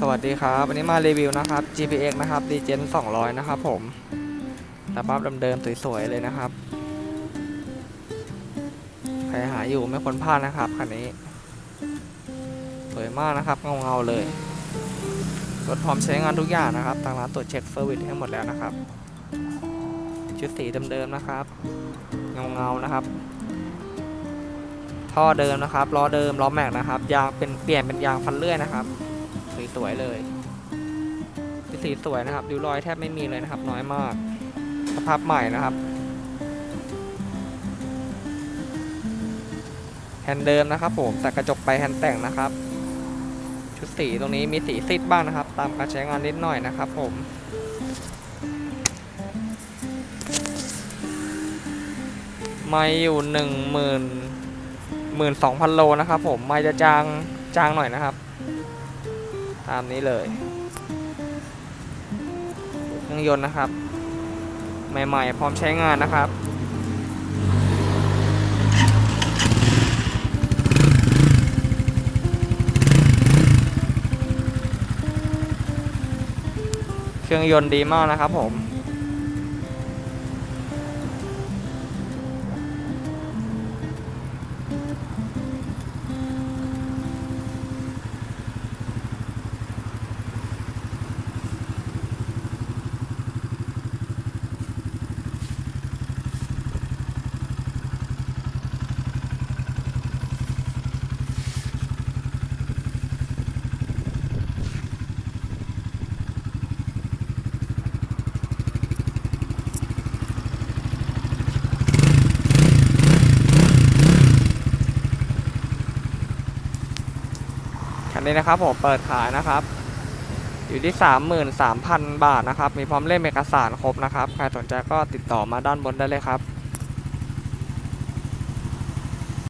สวัสดีครับ วันนี้มารีวิวนะครับ GPX นะครับ d g e n 200 นะครับผมสภาพเดิมๆสวยๆเลยนะครับ ใครหาอยู่ไม่ควรพลาดนะครับคันนี้ สวยมากนะครับเงาๆเลยรถพร้อมใช้งานทุกอย่างนะครับ ทางร้านตรวจเช็คเซอร์วิสให้หมดแล้วนะครับ ชุดสีเดิมๆนะครับ เงาๆนะครับท่อเดิมนะครับล้อเดิมล้อแม็กนะครับยางเป็นเปลี่ยนเป็นยางฟันเลื่อยนะครับ สวยเลยสีสวยนะครับริ้วรอยแทบไม่มีเลยนะครับ น้อยมาก สภาพใหม่นะครับแฮนด์เดิมนะครับ ผมแต่กระจกไปแฮนด์แต่งนะครับ ชุดสีตรงนี้มีสีซีดบ้างนะครับ ตามการใช้งานนิดหน่อยนะครับ ผมไม่อยู่หนึ่งหมื่นหมื่นสองพันโลนะครับ ผมไม่จะจางจางหน่อยนะครับ ตามนี้เลยเครื่องยนต์นะครับ ใหม่ๆ พร้อมใช้งานนะครับเครื่องยนต์ดีมากนะครับผม คันนี้นะครับผมเปิดขายนะครับ อยู่ที่ 33,000 บาทนะครับ มีพร้อมเล่มเอกสารครบนะครับ ใครสนใจก็ติดต่อมาด้านบนได้เลยครับ